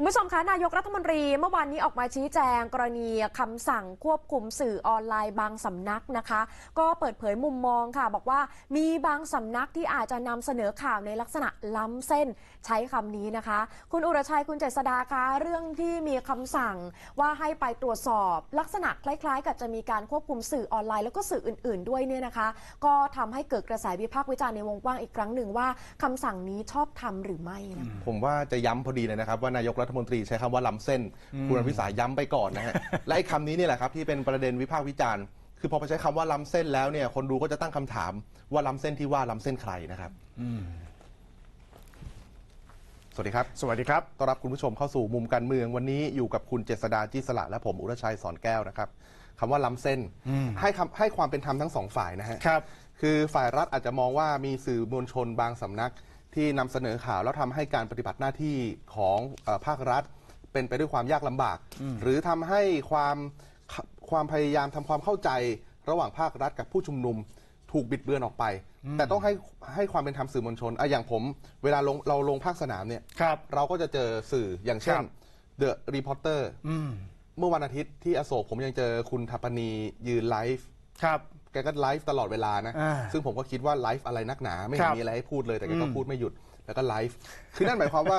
คุณผู้ชมคะนายกรัฐมนตรีเมื่อวานนี้ออกมาชี้แจง กรณีคำสั่งควบคุมสื่อออนไลน์บางสำนักนะคะ ก็เปิดเผยมุมมองค่ะ บอกว่ามีบางสำนักที่อาจจะนำเสนอข่าวในลักษณะล้ำเส้นใช้คำนี้นะคะ คุณอุรชัยคุณเจษดาคะเรื่องที่มีคำสั่งว่าให้ไปตรวจสอบ ลักษณะคล้าย ๆ กับจะมีการควบคุมสื่อออนไลน์แล้วก็สื่ออื่น ๆ ด้วยเนี่ยนะคะ ก็ทำให้เกิดกระแสวิพากษ์วิจารณ์ในวงกว้างอีกครั้งหนึ่งว่าคำสั่งนี้ชอบทำหรือไม่นะคะผมว่าจะย้ำพอดีเลยนะครับว่านายกรัฐมนตรีใช้คำว่าล้ำเส้น คุณอภิสายย้ำไปก่อนนะฮะ และไอ้คำนี้นี่แหละครับที่เป็นประเด็นวิพากษ์วิจารณ์ คือพอไปใช้คำว่าล้ำเส้นแล้วเนี่ยคนดูก็จะตั้งคำถามว่าล้ำเส้นที่ว่าล้ำเส้นใครนะครับ สวัสดีครับ สวัสดีครับ ต้อนรับคุณผู้ชมเข้าสู่มุมการเมืองวันนี้อยู่กับคุณเจษดาจิสละและผมอุรชัยสอนแก้วนะครับคำว่าล้ำเส้นให้คำให้ความเป็นธรรมทั้งสองฝ่ายนะฮะ ครับ คือฝ่ายรัฐอาจจะมองว่ามีสื่อมวลชนบางสำนัก ที่นำเสนอข่าวแล้วทำให้การปฏิบัติหน้าที่ของเออภาครัฐ เป็นไปด้วยความยากลำบาก หรือทำให้ความความพยายามทำความเข้าใจระหว่างภาครัฐกับผู้ชุมนุม ถูกบิดเบือนออกไป แต่ต้องให้ให้ความเป็นธรรมสื่อมวลชนอะอย่างผม เวลาลงเราลงภาคสนามเนี่ย ครับ เราก็จะเจอสื่ออย่างเช่น ครับ The Reporter อืมเมื่อวันอาทิตย์ที่อโศกผมยังเจอคุณทัปปนียืนไลฟ์ ครับ แกก็ไลฟ์ตลอดเวลานะ อ่าซึ่งผมก็คิดว่าไลฟ์อะไรนักหนา ไม่เห็คนรับมีอะไรให้พูดเลยแต่แกก็อืมพูดไม่หยุดแล้วก็ไลฟ์คือนั่นหมายความว่า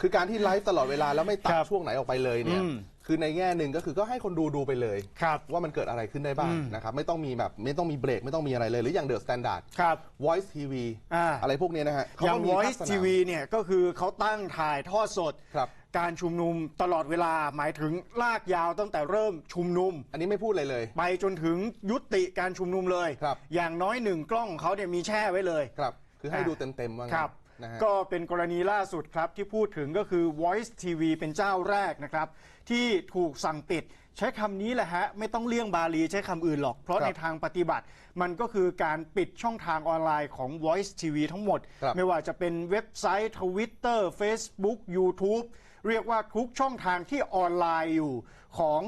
คือการที่ไลฟ์ตลอดเวลาแล้วไม่ตัดครับช่วงไหนออกไปเลยเนี่ยอืม คือในแง่หนึ่งก็คือก็ให้คนดูดูไปเลย ครับ ว่ามันเกิดอะไรขึ้นได้บ้างอืม นะครับไม่ต้องมีแบบไม่ต้องมีเบรกไม่ต้องมีอะไรเลยหรืออย่างเดอะสแตนดาร์ด ครับ Voice TV อ่า อะไรพวกเนี้ยนะฮะเขาอย่าง ก็มีภาค Voice สนาม TV เนี่ยก็คือเขาตั้งถ่ายทอดสด ครับ การชุมนุมตลอดเวลาหมายถึงลากยาวตั้งแต่เริ่มชุมนุม อันนี้ไม่พูดเลยเลย ไปจนถึงยุติการชุมนุมเลยครับ อย่างน้อยหนึ่งกล้องของเขาเนี่ยมีแช่ไว้เลยครับ คือให้อ่าดูเต็มๆว่างั้นครับ นะฮะ ก็เป็นกรณีล่าสุดครับที่พูดถึงก็คือ Voice TV เป็นเจ้าแรกนะครับ ที่ถูกสั่งปิด ใช้คำนี้แหละฮะ ไม่ต้องเลี่ยงบาลีใช้คำอื่นหรอก เพราะครับในทางปฏิบัติ มันก็คือการปิดช่องทางออนไลน์ของ Voice TV ทั้งหมด ครับ ไม่ว่าจะเป็นเว็บไซต์ Twitter Facebook YouTube เรียกว่าทุกช่องทางที่ออนไลน์อยู่ของ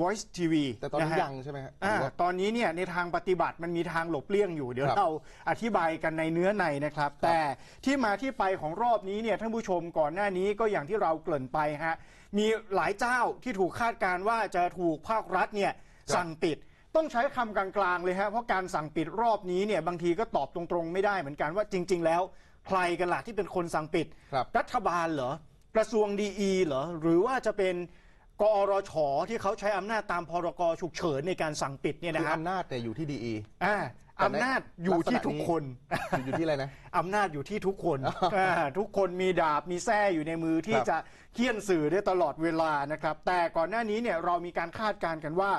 Voice TV แต่ตอนนี้ะฮะ ยังใช่ไหมฮะหอ่ารือว่าตอนนี้เนี่ยในทางปฏิบัติมันมีทางหลบเลี่ยงอยู่ เดี๋ยวครับเราอธิบายกันในเนื้อในนะครับ แต่ที่มาที่ไปของรอบนี้เนี่ยท่านผู้ชมก่อนหน้านี้ก็อย่างที่เราเกริ่นไปฮะมีหลายเจ้าที่ถูกคาดการณ์ว่าจะถูกภาครัฐเนี่ยสั่งปิด ต้องใช้คำกลางๆเลยฮะเพราะการสั่งปิดรอบนี้เนี่ยบางทีก็ตอบตรงๆ ไม่ได้เหมือนกันว่าจริง ๆ แล้ว ใครกันล่ะที่เป็นคนสั่งปิด ครับ รัฐบาลเหรอ กระทรวงดีอีเหรอหรือว่าจะเป็นกอรชที่เขาใช้อำนาจตามพรกฉุกเฉินในการสั่งปิดเนี่ยคือนะฮะอำนาจเนี่ยอยู่ที่ดีอ่าแต่ในอำนาจอยู่ที่ทุกคน อยู่ที่อะไรนะ อำนาจอยู่ที่ทุกคนาทุกคนมีดาบมีแส้อยู่ในมือที่ครับ จะเคี่ยนสื่อได้ตลอดเวลานะครับ แต่ก่อนหน้านี้เนี่ยเรามีการคาดการณ์กันว่า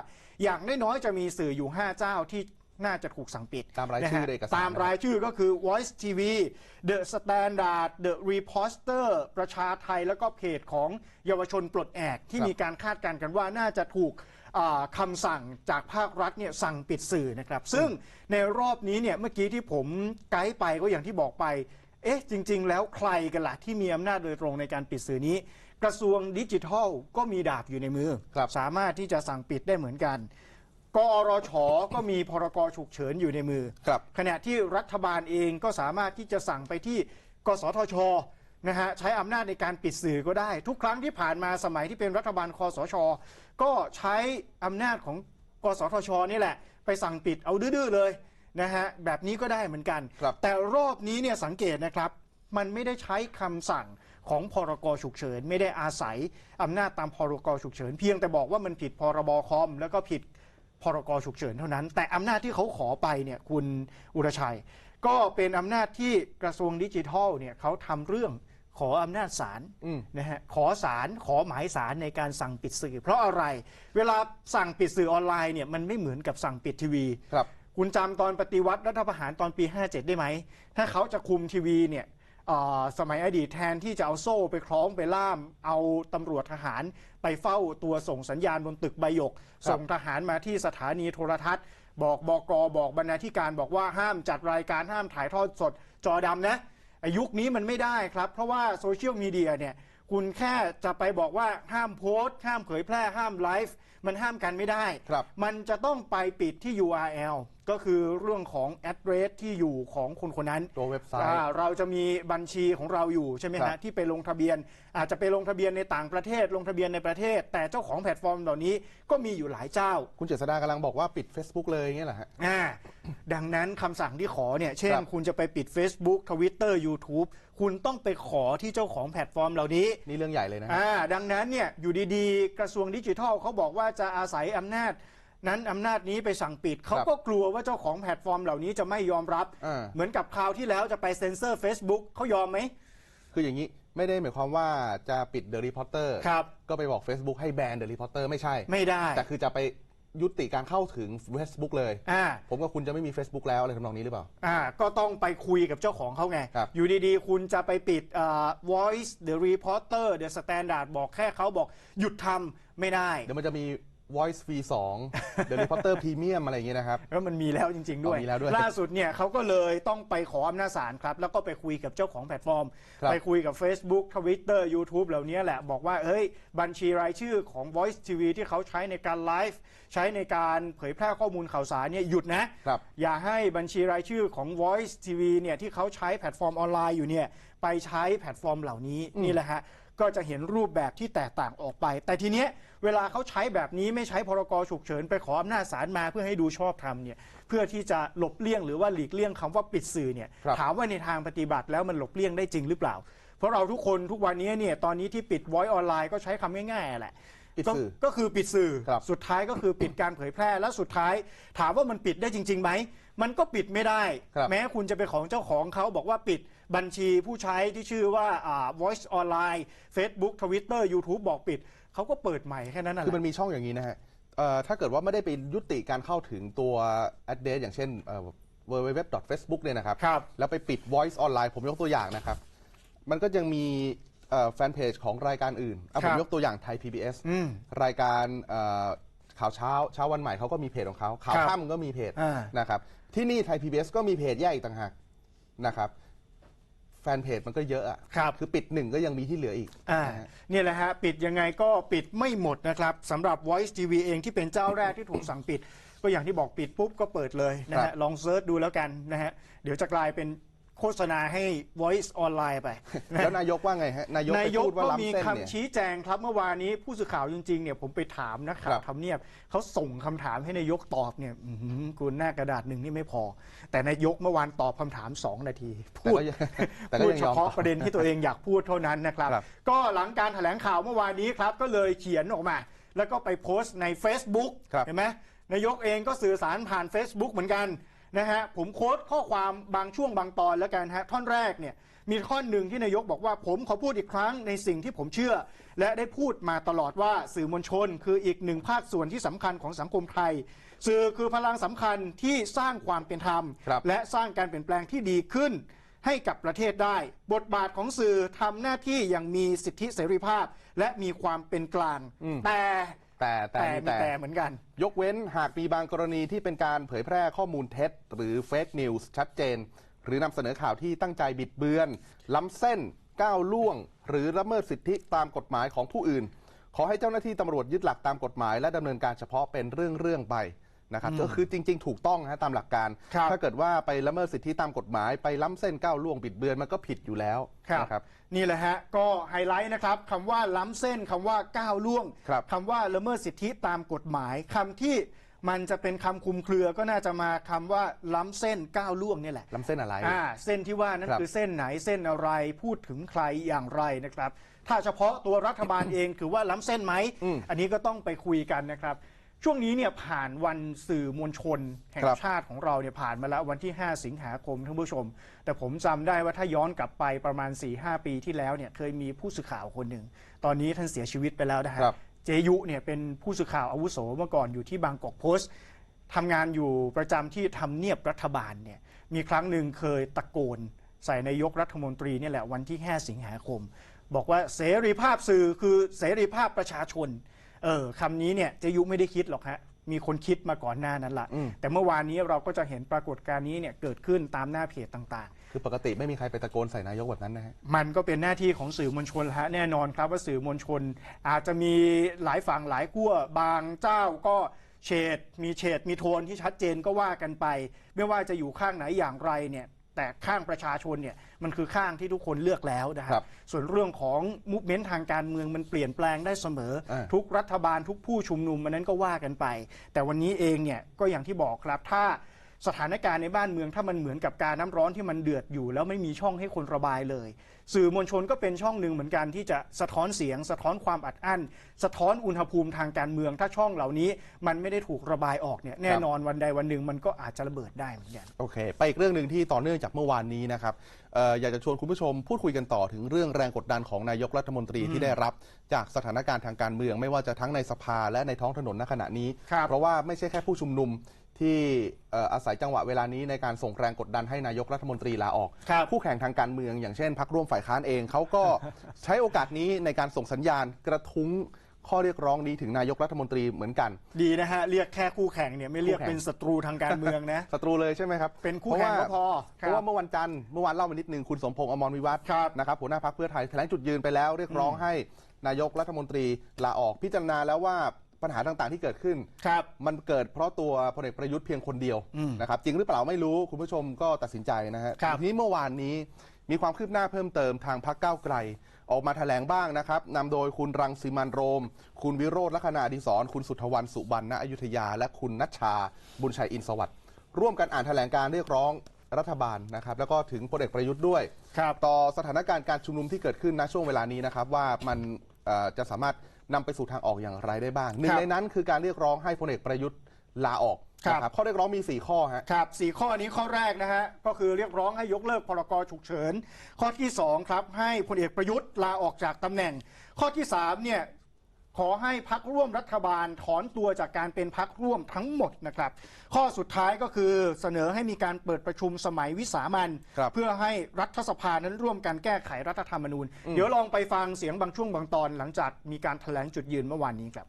อย่างน้อยๆจะมีสื่ออยู่ 5 เจ้าที่ น่าจะถูกสั่งปิดตามรายนะชื่ฮะอในเอกสารตามรายชื่อก็คือ Voice TV The Standard The Reposter ประชาไทย แล้วก็เพจของเยาวชนปลดแอกที่ครับ มีการคาดการณ์กันว่าน่าจะถูกอ่าคำสั่งจากภาครัฐเนี่ยสั่งปิดสื่อนะครับ ซึ่งในรอบนี้เนี่ยเมื่อกี้ที่ผมไกด์ไปก็อย่างที่บอกไป เอ๊ะ จริง ๆ แล้วใครกันล่ะที่มีอำนาจโดยตรงในการปิดสื่อนี้ กระทรวงดิจิทัลก็มีดาบอยู่ในมือ ครับ สามารถที่จะสั่งปิดได้เหมือนกัน กอรชก็มีพรกฉุกเฉินอยู่ในมือ ครับ ขณะที่รัฐบาลเองก็สามารถที่จะสั่งไปที่กสทชนะฮะใช้อำนาจในการปิดสื่อก็ได้ ทุกครั้งที่ผ่านมาสมัยที่เป็นรัฐบาลคอสช ก็ใช้อำนาจของกสทชนี่แหละ ไปสั่งปิดเอาดื้อๆเลยนะฮะแบบนี้ก็ได้เหมือนกัน ครับ แต่รอบนี้เนี่ยสังเกตนะครับ มันไม่ได้ใช้คำสั่งของพรกฉุกเฉิน ไม่ได้อาศัยอำนาจตามพรกฉุกเฉิน เพียงแต่บอกว่ามันผิดพรบคอม แล้วก็ผิด พรกฉุกเฉินเท่านั้น แต่อำนาจที่เขาขอไปเนี่ยคุณอุรชัย ก็เป็นอำนาจที่กระทรวงดิจิทัลเนี่ยเขาทำเรื่องขออำนาจศาลอืมนะฮะขอศาลขอหมายศาลในการสั่งปิดสื่อ เพราะอะไรเวลาสั่งปิดสื่อออนไลน์เนี่ยมันไม่เหมือนกับสั่งปิดทีวีครับคุณจำตอนปฏิวัติรัฐประหารตอนปี 57 ได้ไหม ถ้าเขาจะคุมทีวีเนี่ยเอ่อ สมัยอดีตแทนที่จะเอาโซ่ไปคล้องไปล่าม เอาตำรวจทหารไปเฝ้าตัวส่งสัญญาณบนตึกใบหยกครับส่งทหารมาที่สถานีโทรทัศน์ บอกบกบอกบรรณาธิการบอกว่าห้ามจัดรายการห้ามถ่ายทอดสดจอดำนะอายุคนี้มันไม่ได้ครับ เพราะว่าโซเชียลมีเดียเนี่ยคุณแค่จะไปบอกว่าห้ามโพสต์ ห้ามเผยแพร่ห้ามไลฟ์มันห้ามกันไม่ได้ครับมันจะต้องไปปิดที่ URL ก็คือเรื่องของ address ที่อยู่ของคนคนนั้นตัวเว็บไซต์ อ่าเราจะมีบัญชีของเราอยู่ใช่ไหมครัฮะบ ที่ไปลงทะเบียน อาจจะไปลงทะเบียนในต่างประเทศลงทะเบียนในประเทศ แต่เจ้าของแพลตฟอร์มเหล่านี้ก็มีอยู่หลายเจ้า คุณเจษดากำลังบอกว่าปิด Facebook เลยอย่างเงี้ยเหรอฮะ อ่าดังนั้นคำสั่งที่ขอเนี่ย เช่น ครับคุณจะไปปิด Facebook Twitter YouTube คุณต้องไปขอที่เจ้าของแพลตฟอร์มเหล่านี้ นี่เรื่องใหญ่เลยนะฮะ อ่าดังนั้นเนี่ยอยู่ดีๆ กระทรวงดิจิทัลเขาบอกว่าจะอาศัยอำนาจ นั้นอำนาจนี้ไปสั่งปิดเขาก็กลัวว่าเจ้าของแพลตฟอร์มเหล่านี้จะไม่ยอมรับ อ่า เหมือนกับคราวที่แล้วจะไปเซ็นเซอร์ Facebook เขายอมไหม คืออย่างนี้ไม่ได้หมายความว่าจะปิด The Reporter ครับ ก็ไปบอก Facebook ให้แบน The Reporter ไม่ใช่ ไม่ได้แต่คือจะไปยุติการเข้าถึง Facebook เลย อ่า ผมกับคุณจะไม่มี Facebook แล้วอะไรทำนองนี้หรือเปล่า อ่าก็ต้องไปคุยกับเจ้าของเขาไง ครับอยู่ดีๆ คุณจะไปปิดอ่า Voice The Reporter The Standard บอกแค่เขาบอกหยุดทำไม่ได้ เดี๋ยวมันจะมี Voice V2 The Reporter Premium อะไรอย่างเงี้ยนะครับ แล้วมันมีแล้วจริง ๆ ด้วย อ๋อมีแล้วด้วยล่าสุดเนี่ยเขาก็เลยต้องไปขออำนาจศาลครับ แล้วก็ไปคุยกับเจ้าของแพลตฟอร์ม ครับ ไปคุยกับ Facebook Twitter YouTube เหล่านี้แหละ บอกว่าเฮ้ย บัญชีรายชื่อของ Voice TV ที่เขาใช้ในการไลฟ์ใช้ในการเผยแพร่ข้อมูลข่าวสารเนี่ยหยุดนะ ครับ อย่าให้บัญชีรายชื่อของ Voice TV เนี่ยที่เขาใช้แพลตฟอร์มออนไลน์อยู่เนี่ยไปใช้แพลตฟอร์มเหล่านี้นี่แหละฮะ ก็จะเห็นรูปแบบที่แตกต่างออกไป แต่ทีเนี้ยเวลาเขาใช้แบบนี้ไม่ใช้พรกฉุกเฉินไปขออำนาจศาลมาเพื่อให้ดูชอบธรรมเนี่ยเพื่อที่จะหลบเลี่ยงหรือว่าหลีกเลี่ยงคำว่าปิดสื่อเนี่ยครับ ถามว่าในทางปฏิบัติแล้วมันหลบเลี่ยงได้จริงหรือเปล่า เพราะเราทุกคนทุกวันนี้เนี่ยตอนนี้ที่ปิดไว้ออนไลน์ก็ใช้คำง่ายๆแหละ ปิดก็สื่อก็คือปิดสื่อ ครับสุดท้ายก็คือปิดการเผยแพร่ แล้วสุดท้าย ถามว่ามันปิดได้จริงๆไหม มันก็ปิดไม่ได้ ครับแม้คุณจะเป็นของเจ้าของเขาบอกว่าปิด บัญชีผู้ใช้ที่ชื่อว่าอ่า voice online Facebook Twitter YouTube บอกปิด เขาก็เปิดใหม่แค่นั้นน่ะคือมันมีช่องอย่างนี้นะฮะเอ่อถ้าเกิดว่าไม่ได้ไปยุติการเข้าถึงตัว address อย่างเช่นเอ่อ www.facebook เนี่ยนะครับ ครับ แล้วไปปิด voice online ผมยกตัวอย่างนะครับ มันก็ยังมีเอ่อแฟนเพจของรายการอื่นอะคผรัมบ ยกตัวอย่างไทย PBS อืม รายการเอ่อข่าวเช้าเช้าวันใหม่เขาก็มีเพจของเขาข่าวครับค่ำก็มีเพจอ่านะครับที่นี่ไทย PBS ก็มีเพจแยกอีกต่างหากนะครับ แฟนเพจมันก็เยอะอะครับ คือปิดหนึ่งก็ยังมีที่เหลืออีกอ่านะฮะ เนี่ยแหละฮะ ปิดยังไงก็ปิดไม่หมดนะครับสำหรับ Voice TV เองที่เป็นเจ้าแรกที่ถูกสั่งปิด ก็อย่างที่บอกปิดปุ๊บก็เปิดเลยนะครัฮะบ ลองเซิร์ชดูแล้วกันนะฮะเดี๋ยวจะกลายเป็นโฆษณาให้ Voice ออนไลน์ไปนะแล้วฮะนายกว่าไงฮะนายกนาไปยกพูดว่าก็ล้ำมีเส้นเนี่ยคำชี้แจงครับเมื่อวานนี้ผู้สื่อข่าวจริงๆเนี่ยผมไปถามนักข่าควรับ ทำเนียบเขาส่งคำถามให้นายกตอบเนี่ยอื้อหือกูหน้ากระดาษหนึ่งนี่ไม่พอ แต่นายกเมื่อวานตอบคำถามสองนาทีแต่พูด ก็ยังแต่ก็พูดยังเฉยอม พาะประเด็นที่ตัวเองอยากพูดเท่านั้นนะครับ ครับ ก็หลังการแถลงข่าวเมื่อวานนี้ครับ ก็เลยเขียนออกมา แล้วก็ไปโพสต์ใน Facebook ครับ เห็นไหมนายกเองก็สื่อสารผ่าน Facebook เหมือนกัน นะฮะผมโค้ดข้อความบางช่วงบางตอนแล้วกันฮะท่อนแรกเนี่ยมีท่อนหนึ่งที่นายกบอกว่า ผมขอพูดอีกครั้งในสิ่งที่ผมเชื่อ และได้พูดมาตลอดว่าสื่อมวลชน คืออีกหนึ่งภาคส่วนที่สำคัญของสังคมไทย สื่อคือพลังสำคัญที่สร้างความเป็นธรรมครับและสร้างการเปลี่ยนแปลงที่ดีขึ้นให้กับประเทศได้ บทบาทของสื่อทำหน้าที่อย่างมีสิทธิเสรีภาพ และมีความเป็นกลางอืมแต่ แต่แต่แต่มีมีแต่แต่เหมือนกัน ยกเว้นหากมีบางกรณีที่เป็นการเผยแพร่ข้อมูลเท็จ หรือเฟกนิวส์ชัดเจน หรือนำเสนอข่าวที่ตั้งใจบิดเบือน ล้ำเส้น ก้าวล่วง หรือละเมิดสิทธิตามกฎหมายของผู้อื่น ขอให้เจ้าหน้าที่ตำรวจยึดหลักตามกฎหมายและดำเนินการเฉพาะเป็นเรื่องๆไป นะครับก็คือจริง ๆ ถูกต้องนะตามหลักการ ครับถ้าเกิดว่าไปละเมิดสิทธิตามกฎหมายไปล้ำเส้นก้าวล่วงบิดเบือนมันก็ผิดอยู่แล้วนะครับ นี่แหละฮะ ก็ไฮไลท์นะครับคำว่าล้ำเส้นคำว่าก้าวล่วงครับ คำว่าละเมิดสิทธิตามกฎหมายคำที่มันจะเป็นคำคลุมเครือก็น่าจะมาคำว่าล้ำเส้นก้าวล่วงนี่แหละ ล้ำเส้นอะไร อ่าเส้นที่ว่านั้นครับ คือเส้นไหนเส้นอะไรพูดถึงใครอย่างไรนะครับ ถ้าเฉพาะตัวรัฐบาลเองถือว่าล้ำเส้นไหมอืมอันนี้ก็ต้องไปคุยกันนะครับ ช่วงนี้เนี่ยผ่านวันสื่อมวลชนแห่งครับ ชาติของเราเนี่ยผ่านมาแล้ววันที่ 5 สิงหาคมท่านผู้ชม แต่ผมจำได้ว่าถ้าย้อนกลับไปประมาณ 4-5ปีที่แล้วเนี่ยเคยมีผู้สื่อข่าวคนหนึ่ง ตอนนี้ท่านเสียชีวิตไปแล้วนะฮะ ครับ เจยุเนี่ยเป็นผู้สื่อข่าวอาวุโสเมื่อก่อนอยู่ที่บางกอกโพสต์ทำงานอยู่ประจำที่ทำเนียบรัฐบาลเนี่ยมีครั้งหนึ่งเคยตะโกน ใส่นายกรัฐมนตรีเนี่ยแหละวันที่ 5 สิงหาคม บอกว่าเสรีภาพสื่อคือเสรีภาพประชาชน เออคำนี้เนี่ยเจยุไม่ได้คิดหรอกฮะมีคนคิดมาก่อนหน้านั้นละอืม แต่เมื่อวานนี้เราก็จะเห็นปรากฏการณ์นี้เนี่ยเกิดขึ้นตามหน้าเพจต่างๆ คือปกติไม่มีใครไปตะโกนใส่นายกแบบนั้นนะฮะ มันก็เป็นหน้าที่ของสื่อมวลชนแล้วฮะแน่นอนครับว่าสื่อมวลชน อาจจะมีหลายฝั่งหลายขั้วบางเจ้าก็เฉดมีเฉดมีโทนที่ชัดเจนก็ว่ากันไป ไม่ว่าจะอยู่ข้างไหนอย่างไรเนี่ย แต่ข้างประชาชนเนี่ยมันคือข้างที่ทุกคนเลือกแล้วนะคครัรับบส่วนเรื่องของมุกเมนต์ทางการเมืองมันเปลี่ยนแปลงได้เสมออ่าทุกรัฐบาลทุกผู้ชุมนุมมันนั้นก็ว่ากันไป แต่วันนี้เองเนี่ยก็อย่างที่บอกครับถ้า สถานการณ์ในบ้านเมืองถ้ามันเหมือนกับการน้ำร้อนที่มันเดือดอยู่ แล้วไม่มีช่องให้คนระบายเลย สื่อมวลชนก็เป็นช่องหนึ่งเหมือนกันที่จะสะท้อนเสียง สะท้อนความอัดอั้น สะท้อนอุณหภูมิทางการเมือง ถ้าช่องเหล่านี้มันไม่ได้ถูกระบายออกเนี่ยแน่นอนวันใดวันหนึ่งมันก็อาจจะระเบิดได้เหมือนกันโอเค ไปอีกเรื่องหนึ่งที่ต่อเนื่องจากเมื่อวานนี้นะครับเอ่ออยากจะชวนคุณผู้ชมพูดคุยกันต่อถึงเรื่องแรงกดดันของนายกรัฐมนตรีที่ได้รับจากสถานการณ์ทางการเมือง ไม่ว่าจะทั้งในสภาและในท้องถนนณขณะนี้ครับเพราะว่าไม่ใช่แค่ผู้ชุมนุม ที่เอ่ออาศัยจังหวะเวลานี้ในการส่งแรงกดดันให้นายกรัฐมนตรีลาออกครับคู่แข่งทางการเมือง อย่างเช่นพักร่วมฝ่ายค้านเองเขาก็ใช้โอกาสนี้ในการส่งสัญญาณกระทุ้งข้อเรียกร้องนี้ถึงนายกรัฐมนตรีเหมือนกัน ดีนะฮะ เรียกแค่คู่แข่งเนี่ยไม่เรียกคู่แข่งเป็นศัตรูทางการเมืองนะศัตรูเลยใช่ไหมครับ เป็นคู่แข่งก็พอเพราะว่าเมื่อวันจันทร์เมื่อวานเล่ามานิดนึงคุณสมพงษ์อมรวิวัฒน์ครับนะครับหัวหน้าพักเพื่อไทยแถลงจุดยืนไปแล้วเรียกร้องให้นายกรัฐมนตรีลาออกพิจารณาแล้วว่า ปัญหาต่างๆที่เกิดขึ้น ครับ มันเกิดเพราะตัวพลเอกประยุทธ์เพียงคนเดียวอืมนะครับจริงหรือเปล่าไม่รู้คุณผู้ชมก็ตัดสินใจนะฮะครับทีนี้เมื่อวานนี้มีความคืบหน้าเพิ่มเติมทางพักก้าวไกล ออกมาแถลงบ้างนะครับนำโดยคุณรังสีมันต์โรม คุณวิโรธลักษณะอดิศรคุณสุทธวันสุวรรณณอยุธยา และคุณนัชชา บุญชัยอินทร์สวัสดิ์ร่วมกันอ่านแถลงการเรียกร้องรัฐบาลนะครับแล้วก็ถึงพลเอกประยุทธ์ด้วย ครับ ต่อสถานการณ์การชุมนุมที่เกิดขึ้นณช่วงเวลานี้นะครับว่ามันเอ่อจะสามารถ นำไปสู่ทางออกอย่างไรได้บ้างหนึ่งครับ ในนั้นคือการเรียกร้องให้พลเอกประยุทธ์ลาออกครับนะครับข้อเรียกร้องมี 4 ข้อฮะ ครับสี่ข้อนี้ข้อแรกนะฮะก็คือเรียกร้องให้ยกเลิกพรกฉุกเฉิน ข้อที่สองครับให้พลเอกประยุทธ์ลาออกจากตำแหน่ง ข้อที่สามเนี่ย ขอให้พักร่วมรัฐบาลถอนตัวจากการเป็นพักร่วมทั้งหมดนะครับ ข้อสุดท้ายก็คือเสนอให้มีการเปิดประชุมสมัยวิสามันครับเพื่อให้รัฐสภานั้นร่วมกันแก้ไขรัฐธรรมนูญ เดี๋ยวลองไปฟังเสียงบางช่วงบางตอน หลังจากมีการแถลงจุดยืนเมื่อวานนี้ครับ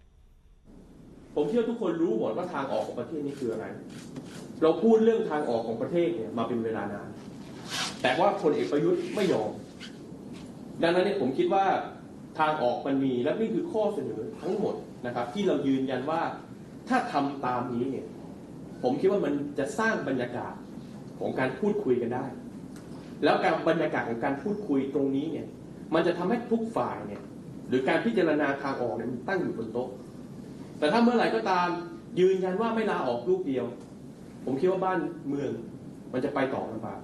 ผมเชื่อทุกคนรู้หมดว่าทางออกของประเทศนี้คืออะไร เราพูดเรื่องทางออกของประเทศเนี่ยมาเป็นเวลานานแต่ว่าพลเอกประยุทธ์ไม่ยอม ดังนั้นเนี่ยผมคิดว่า ทางออกมันมี และนี่คือข้อเสนอทั้งหมดนะครับ ที่เรายืนยันว่าถ้าทำตามนี้เนี่ยผมคิดว่ามันจะสร้างบรรยากาศของการพูดคุยกันได้ แล้วการบรรยากาศของการพูดคุยตรงนี้เนี่ยมันจะทำให้ทุกฝ่ายเนี่ยหรือการพิจารณาทางออกเนี่ยมันตั้งอยู่บนโต๊ะ แต่ถ้าเมื่อไหร่ก็ตามยืนยันว่าไม่ลาออกลูกเดียว ผมคิดว่าบ้านเมืองมันจะไปต่อลำบาก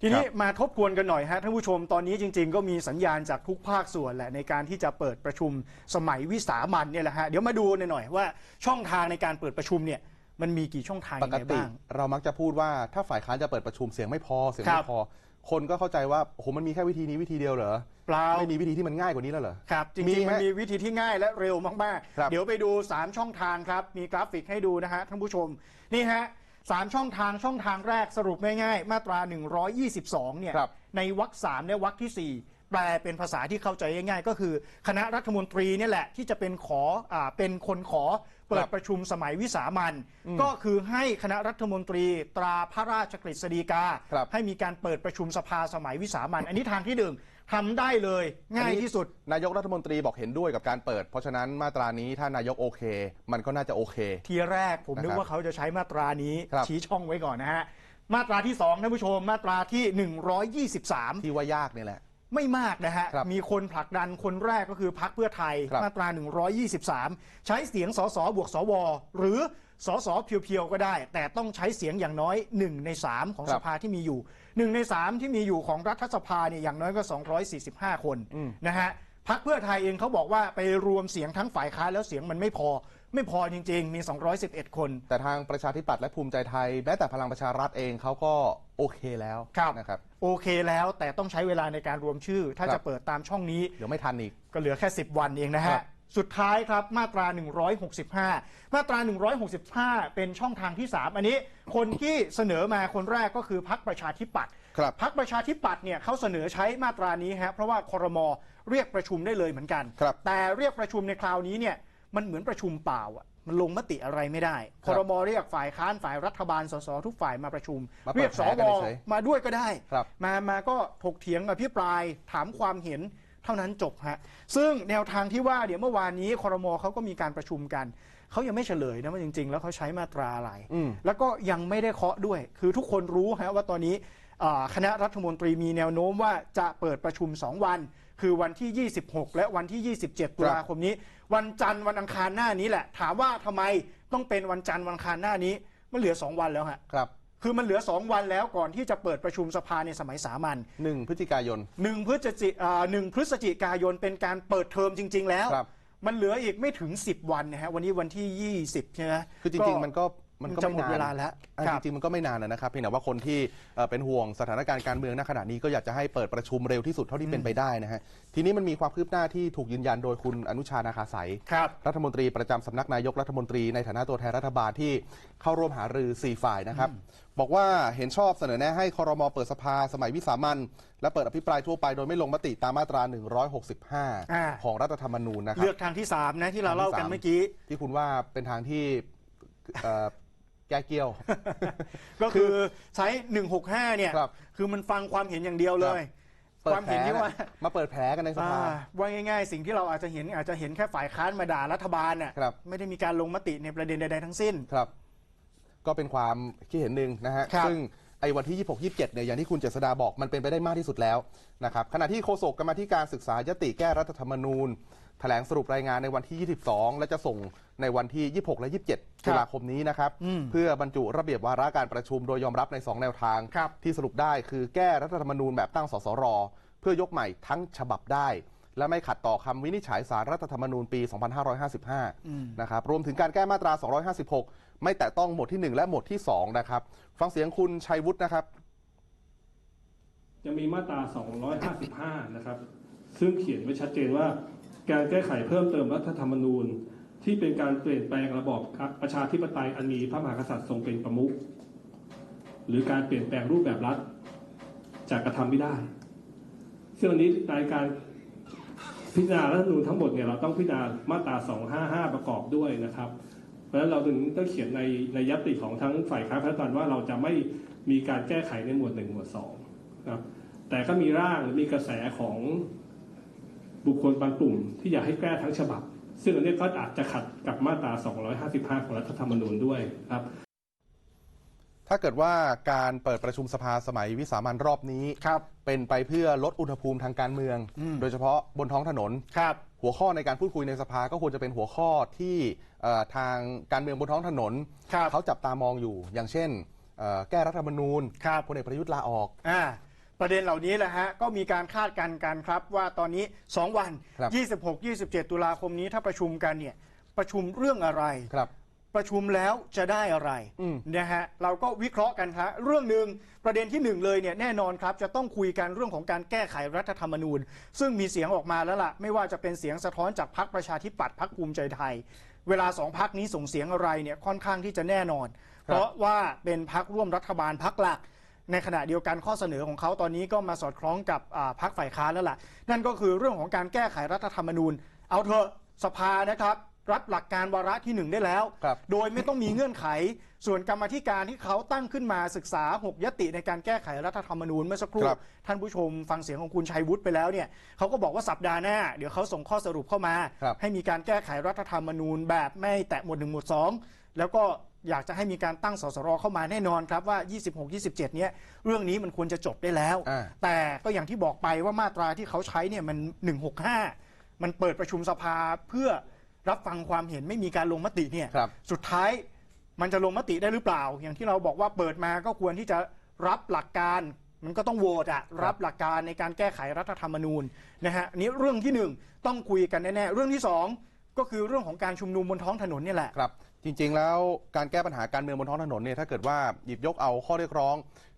ทีนี้มาทบทวนกันหน่อยฮะท่านผู้ชมตอนนี้จริง ๆ ก็มีสัญญาณจากทุกภาคส่วนแหละในการที่จะเปิดประชุมสมัยวิสามันเนี่ยแหละฮะเดี๋ยวมาดูหน่อยๆว่าช่องทางในการเปิดประชุมเนี่ยมันมีกี่ช่องทางปยังกไงติบ้าง เรามักจะพูดว่าถ้าฝ่ายค้านจะเปิดประชุมเสียงไม่พอเสียงครัไม่บ พอ คนก็เข้าใจว่าโอ้โหมันมีแค่วิธีนี้วิธีเดียวเหรอเปล่า ไม่มีวิธีที่มันง่ายกว่านี้แล้วเหรอ ครับ จมีริงๆ ไหมมันมีวิธีที่ง่ายและเร็วมาก ครับ ๆ เดี๋ยวไปดู 3 ช่องทางครับ มีกราฟิกให้ดูนะฮะท่านผู้ชม นี่ฮะ สามช่องทางช่องทางแรกสรุปง่ายๆ มาตรา 122 เนี่ย ครับในวรรคสามและวรรคที่ 4 แปลเป็นภาษาที่เข้าใจง่ายๆ ก็คือ คณะรัฐมนตรีเนี่ยแหละที่จะเป็นขออ่าเป็นคนขอเปิดประชุมสมัยวิสามันก็คือให้คณะรัฐมนตรีตราพระราชกฤษฎีกา ครับ ให้มีการเปิดประชุมสภาสมัยวิสามันอันนี้ทางที่หนึ่ง ทำได้เลยง่ายที่สุด นายกรัฐมนตรีบอกเห็นด้วยกับการเปิด เพราะฉะนั้นมาตรานี้ถ้านายกโอเค มันก็น่าจะโอเค ทีแรกผมนึกนะครับว่าเขาจะใช้มาตรานี้ครับ ชี้ช่องไว้ก่อนนะฮะ มาตราที่2ท่านผู้ชม มาตราที่ 123 ที่ว่ายากนี่แหละ ไม่มากนะฮะ ครับมีคนผลักดันคนแรกก็คือพักเพื่อไทย ครับ มาตรา 123 ใช้เสียงสสบวกสว หรือสสเพียวๆ ก็ได้ แต่ต้องใช้เสียงอย่างน้อย 1 ใน 3 ของครับสภาที่มีอยู่ 1ใน3ที่มีอยู่ของรัฐสภาเนี่ยอย่างน้อยก็ 245 คนอืมนะฮะพักเพื่อไทยเองเขาบอกว่าไปรวมเสียงทั้งฝ่ายค้านแล้วเสียงมันไม่พอ ไม่พอจริง ๆ มี 211 คน แต่ทางประชาธิปัตย์และภูมิใจไทยแม้แต่พลังประชารัฐเองเขาก็โอเคแล้วครับนะครับโอเคแล้วแต่ต้องใช้เวลาในการรวมชื่อ ถ้าครับจะเปิดตามช่องนี้เดี๋ยวไม่ทันอีกก็เหลือแค่ 10 วันเองนะครัฮะบ สุดท้ายครับมาตรา 165 มาตรา 165 เป็นช่องทางที่ 3 อันนี้ คนที่เสนอมาคนแรกก็คือพักประชาธิปัตย์ครับพักประชาธิปัตย์เนี่ยเขาเสนอใช้มาตรานี้ฮะเพราะว่าครมเรียกประชุมได้เลยเหมือนกัน ครับ แต่เรียกประชุมในคราวนี้เนี่ยมันเหมือนประชุมเปล่าอะมันลงมติอะไรไม่ได้คครับรมเรียกฝ่ายค้านฝ่ายรัฐบาลสสทุกฝ่ายมาประชุม มาเปิดเรียกสแผลวกันเฉยมาด้วยก็ได้ ครับ มามาก็ถกเถียงอภิปรายถามความเห็น ท่านั้นจบฮะซึ่งแนวทางที่ว่าเดี๋ยวเมื่อวานนี้ครมเขาก็มีการประชุมกันเขายังไม่เฉลยนะว่าจริง ๆ แล้วเขาใช้มาตราอะไรอืมแล้วก็ยังไม่ได้เคาะด้วย คือทุกคนรู้ฮะว่าตอนนี้อ่าคณะรัฐมนตรีมีแนวโน้มว่าจะเปิดประชุม 2 วัน คือวันที่ 26 และวันที่ 27 ตุลาคมนี้ วันจันทร์วันอังคารหน้านี้แหละ ถามว่าทำไมต้องเป็นวันจันทร์วันอังคารหน้านี้มันเหลือ 2 วันแล้วฮะครับ คือมันเหลือ 2 วันแล้วก่อนที่จะเปิดประชุมสภาในสมัยสามัญหนึ่งพฤศจิกายน หนึ่งพฤศจิอ่าหนึ่งพฤศจิกายนเป็นการเปิดเทอมจริง ๆ แล้ว ครับ มันเหลืออีกไม่ถึง 10 วันนะฮะวันนี้วันที่ 20ใช่ไหม คือจริงๆ มันก็ มันก็จะไม่หมดนานเวลาแล้วอะครับ จริงๆมันก็ไม่นานนะครับเพียงแต่ว่าคนที่เอ่อเป็นห่วงสถานการณ์การเมืองณขณะนี้ก็อยากจะให้เปิดประชุมเร็วที่สุดเท่าที่เป็นไปได้นะฮะทีนี้มันมีความคืบหน้าที่ถูกยืนยันโดยคุณอนุชานาคาสายครับ รัฐมนตรีประจำสำนักนายกรัฐมนตรีในฐานะตัวแทนรัฐบาลที่เข้าร่วมหารือ 4 ฝ่ายนะครับ บอกว่าเห็นชอบเสนอแนะให้คอรมอเปิดสภาสมัยวิสามันและเปิดอภิปรายทั่วไปโดยไม่ลงมติตามมาตรา อ่า 165 ของรัฐธรรมนูญนะครัเลืบ อกทางที่ 3 นะ ที่เราเล่ากันทางที่สาม เมื่อกี้ ที่คุณว่าเป็นทางที่เอ่อ แก้เกี้ยว ก็คือใช้165 เนี่ย ครับคือมันฟังความเห็นอย่างเดียวเลย เปิคดวามแผลเห็นที่ว่ามาเปิดแผลกันในสภา อ่าว่าง่ายๆ สิ่งที่เราอาจจะเห็นอาจจะเห็นแค่ฝ่ายค้านมาด่ารัฐบาลน่ะครับ ไม่ได้มีการลงมติในประเด็นใดๆทั้งสิ้น ครับ ก็เป็นความคิดเห็นหนึ่งนะฮะ ครับซึ่งไอ้วันที่ 26 27 เนี่ย อย่างที่คุณเจษดาบอก มันเป็นไปได้มากที่สุดแล้วนะครับ ขณะที่โฆษกกรรมาธิการศึกษายติแก้รัฐธรรมนูญ แถลงสรุปรายงานในวันที่ 22 และจะส่งในวันที่ 26 และ 27 ตุลาคมนี้นะครับอืมเพื่อบรรจุระเบียบวาระการประชุมโดยยอมรับใน 2 แนวทางครับที่สรุปได้คือแก้รัฐธรรมนูญแบบตั้งสสร เพื่อยกใหม่ทั้งฉบับได้ และไม่ขัดต่อคำวินิจฉัยสารรัฐธรรมนูญปี 2555 นะครับ รวมถึงการแก้มาตรา 256 ไม่แตะต้องหมวดที่ 1 และหมวดที่ 2 นะครับ ฟังเสียงคุณชัยวุฒินะครับ จะมีมาตรา 255 นะครับ ซึ่งเขียนไว้ชัดเจนว่า การแก้ไขเพิ่มเติมรัฐธรรมนูญ ที่เป็นการเปลี่ยนแปลงระบอบประชาธิปไตยอันมีพระมหากษัตริย์ทรงเป็นประมุขหรือการเปลี่ยนแปลงรูปแบบรัฐจะกกระทำไม่ได้ซึ่งอันนี้ในการพิจารณารัฐธรรมนูญทั้งหมดเนี่ยเราต้องพิจารณามาตรา 255 ประกอบด้วยนะครับ เพราะฉะนั้นเราถึงต้องเขียนในในยติของทั้งฝ่ายค้านรัฐบาลว่าเราจะไม่มีการแก้ไขในหมวดหนึ่งหมวดสองนะครับแต่ก็มีร่างหรือมีกระแสของ บุคคลบางกลุ่มที่อยากให้แก้ทั้งฉบับ ซึ่งอันนี้ก็อาจจะขัดกับมาตรา 255 ของรัฐธรรมนูญด้วยครับถ้าเกิดว่าการเปิดประชุมสภาสมัยวิสามันรอบนี้ครับเป็นไปเพื่อลดอุณหภูมิทางการเมืองอืมโดยเฉพาะบนท้องถนนครับหัวข้อในการพูดคุยในสภาก็ควรจะเป็นหัวข้อที่เอ่อทางการเมืองบนท้องถนนครับเขาจับตามองอยู่ อย่างเช่นเอ่อแก้รัฐธรรมนูญครับพลเอกประยุทธ์ลาออกอ่า ประเด็นเหล่านี้แหละฮะก็มีการคาดการณ์กันครับว่าตอนนี้ 2 วัน ครับ 26 27 ตุลาคมนี้ถ้าประชุมกันเนี่ยประชุมเรื่องอะไร ครับ ประชุมแล้วจะได้อะไรอืม นะฮะเราก็วิเคราะห์กันครับเรื่องหนึ่งประเด็นที่หนึ่งเลยเนี่ยแน่นอนครับ จะต้องคุยกันเรื่องของการแก้ไขรัฐธรรมนูญ ซึ่งมีเสียงออกมาแล้วล่ะ ไม่ว่าจะเป็นเสียงสะท้อนจากพรรคประชาธิปัตย์พรรคภูมิใจไทย เวลาสองพรรคนี้ส่งเสียงอะไรเนี่ยค่อนข้างที่จะแน่นอนเพราะว่าเป็นพรรคร่วมรัฐบาลพรรคหลัก ในขณะเดียวกันข้อเสนอของเขาตอนนี้ก็มาสอดคล้องกับพรรคฝ่ายค้านแล้วล่ะ นั่นก็คือเรื่องของการแก้ไขรัฐธรรมนูญ เอาเถอะสภานะครับ รับหลักการวาระที่หนึ่งได้แล้วครับโดยไม่ต้องมีเงื่อนไข ส่วนกรรมาธิการที่เขาตั้งขึ้นมาศึกษา 6 ยติในการแก้ไขรัฐธรรมนูญเมื่อสักครู่ครับท่านผู้ชมฟังเสียงของคุณชัยวุฒิไปแล้วเนี่ยเขาก็บอกว่าสัปดาห์หน้า เดี๋ยวเขาส่งข้อสรุปเข้ามาครับให้มีการแก้ไขรัฐธรรมนูญแบบไม่แตะหมวดหนึ่งหมวดสองแล้วก็อยากจะให้มีการตั้งสสรเข้ามาแน่นอนครับว่า 26 27 เนี้ยเรื่องนี้มันควรจะจบได้แล้วอ่าแต่ก็อย่างที่บอกไปว่ามาตราที่เขาใช้เนี่ยมัน 165 มันเปิดประชุมสภาเพื่อ รับฟังความเห็นไม่มีการลงมติเนี่ยครับ สุดท้ายมันจะลงมติได้หรือเปล่า อย่างที่เราบอกว่าเปิดมาก็ควรที่จะรับหลักการ มันก็ต้องโหวตอะรับหลักการในการแก้ไขรัฐธรรมนูญนะฮะอันนี้เรื่องที่หนึ่งต้องคุยกันแน่ๆเรื่องที่สองก็คือเรื่องของการชุมนุมบนท้องถนนเนี่ยแหละ ครับจริงๆแล้วการแก้ปัญหาการเมืองบนท้องถนนเนี่ยถ้าเกิดว่าหยิบยกเอาข้อเรียกร้อง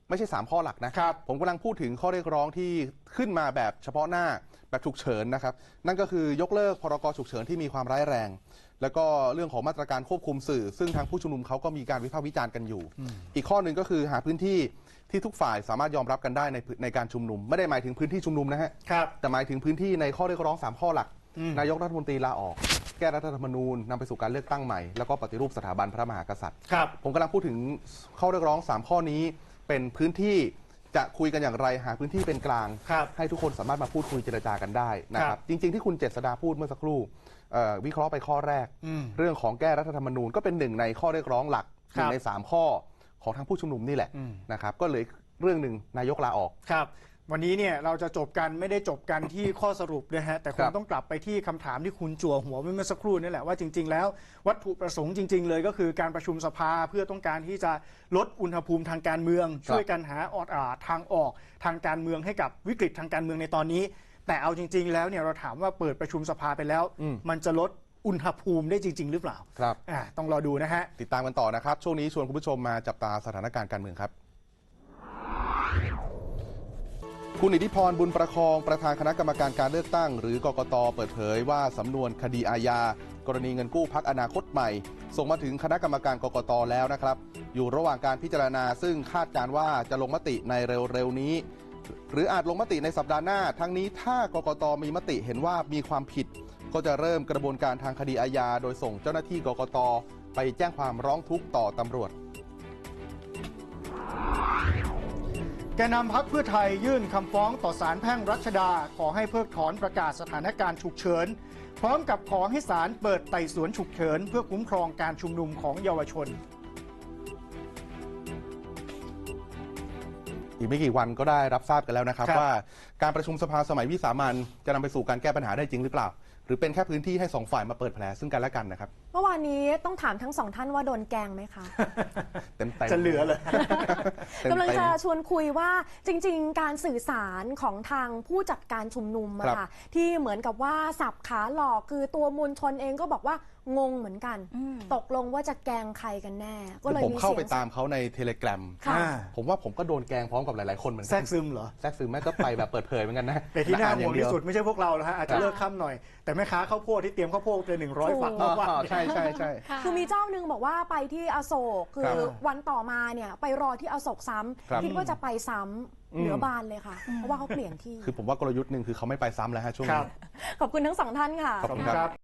ไม่ใช่ 3 ข้อหลักนะครับ ผมกำลังพูดถึงข้อเรียกร้องที่ขึ้นมาแบบเฉพาะหน้า แบบฉุกเฉินนะครับ นั่นก็คือยกเลิกพรกฉุกเฉินที่มีความร้ายแรง แล้วก็เรื่องของมาตรการควบคุมสื่อ ซึ่งทางผู้ชุมนุมเขาก็มีการวิพากษ์วิจารณ์กันอยู่ อีกข้อหนึ่งก็คือหาพื้นที่ที่ทุกฝ่ายสามารถยอมรับกันได้ในในการชุมนุม ไม่ได้หมายถึงพื้นที่ชุมนุมนะฮะครับแต่หมายถึงพื้นที่ในข้อเรียกร้อง 3 ข้อหลักอืมนายกรัฐมนตรีลาออกแก้รัฐธรรมนูญนำไปสู่การเลือกตั้งใหม่ แล้วก็ปฏิรูปสถาบันพระมหากษัตริย์ครับผมกำลังพูดถึงข้อเรียกร้อง 3 ข้อนี้เป็นพื้นที่ จะคุยกันอย่างไรหาพื้นที่เป็นกลาง ครับให้ทุกคนสามารถมาพูดคุยเจรจากันได้นะคครัรับบ จริง ๆ ที่คุณเจษดาพูดเมื่อสักครู่เอ่อวิเคราะห์ไปข้อแรก อืม เรื่องของแก้รัฐธรรมนูญก็เป็นหนึ่งในข้อเรียกร้องหลักหนึ่ครังบในสามข้อของทางผู้ชุมนุมนี่แหละอืม นะครับก็เลยเรื่องหนึ่งนายกลาออก ครับ วันนี้เนี่ยเราจะจบกันไม่ได้จบกันที่ข้อสรุปนะฮะแต่คครังบต้องกลับไปที่คำถามที่คุณจั่วหัวไว้เมื่อสักครู่นี่แหละว่าจริง ๆ แล้ววัตถุประสงค์จริง ๆ เลยก็คือการประชุมสภาเพื่อต้องการที่จะลดอุณหภูมิทางการเมือง ช่วยกันหาออดอาทางออกทางการเมืองให้กับวิกฤตทางการเมืองในตอนนี้ แต่เอาจริง ๆ แล้วเนี่ยเราถามว่าเปิดประชุมสภาไปแล้ว อืม มันจะลดอุณหภูมิได้จริง ๆ หรือเปล่าครับ อ่าต้องรอดูนะฮะ ติดตามกันต่อนะครับ ช่วงนี้ชวนคุณผู้ชมมาจับตาสถานการณ์การเมืองครับ คุณอิทธิพรบุญประคองประธานคณะกรรมการการเลือกตั้ง หรือกกตเปิดเผยว่าสำนวนคดีอาญา กรณีเงินกู้พักอนาคตใหม่ ส่งมาถึงคณะกรรมการกกตแล้วนะครับ อยู่ระหว่างการพิจารณาซึ่งคาดการว่าจะลงมติในเร็วๆนี้ หรืออาจลงมติในสัปดาห์หน้า ทั้งนี้ถ้ากกตมีมติเห็นว่ามีความผิด ก็จะเริ่มกระบวนการทางคดีอาญาโดยส่งเจ้าหน้าที่กกตไปแจ้งความร้องทุกข์ต่อตำรวจ แกนนำพักเพื่อไทยยื่นคำฟ้องต่อศาลแพ่งรัชดา ขอให้เพิกถอนประกาศสถานการณ์ฉุกเฉิน พร้อมกับขอให้ศาลเปิดไต่สวนฉุกเฉิน เพื่อคุ้มครองการชุมนุมของเยาวชน อีกไม่กี่วันก็ได้รับทราบกันแล้วนะครับ ครับ ว่าการประชุมสภาสมัยวิสามันจะนำไปสู่การแก้ปัญหาได้จริงหรือเปล่าห รือเป็นแค่พื้นที่ให้สองฝ่ายมาเปิดแผลซึ่งกันและกันนะครับ เมื่อวานนี้ต้องถามทั้งสองท่านว่าโดนแกล้งไหมคะ เต็มเต็มจะเหลือเลยเต็มกำลังเต็มจะชวนคุยว่าจริง ๆ การสื่อสารของทางผู้จัดการชุมนุมอะครับค่ะที่เหมือนกับว่าสับขาหลอกคือตัวมวลชนเองก็บอกว่างงเหมือนกัน ตกลงว่าจะแกล้งใครกันแน่ ก็เลยผมมีเข้าเสีไปยงตามเขาในเทเล gram ค่ะอ่าผมว่าผมก็โดนแกล้งพร้อมกับหลายๆคนเหมือนแทรกักซึมเหรอแทรกซึมแม่ก็ไปแบบเปิดเผยเหมือนกันนะแต่ที่น่าและอ่ห่วงอย่ที่สุดไม่ใช่พวกเราแล้วฮะอาจจะครับเลิกค่ำหน่อย แต่แม่ค้าข้าวโพดที่เตรียมข้าวโพดไปหนึ่งร้อยถูกฝักอ๋เมื่อวานอใช่ใช่ใช่คือมีเจ้าหนึ่งบอกว่าไปที่อโศกคืครัอบวันต่อมาเนี่ยไปรอที่อโศกซ้ำครับคิดว่าจะไปซ้ำอืมเหนือบานเลยค่ะ เพราะว่าเขาเปลี่ยนที่ คือผมว่ากลยุทธ์หนึ่งคือเขาไม่ไปซ้ำแล้วฮะช่วงครันี้บขอบคุณทั้งสองท่านค่ะ ขอบคุณครับ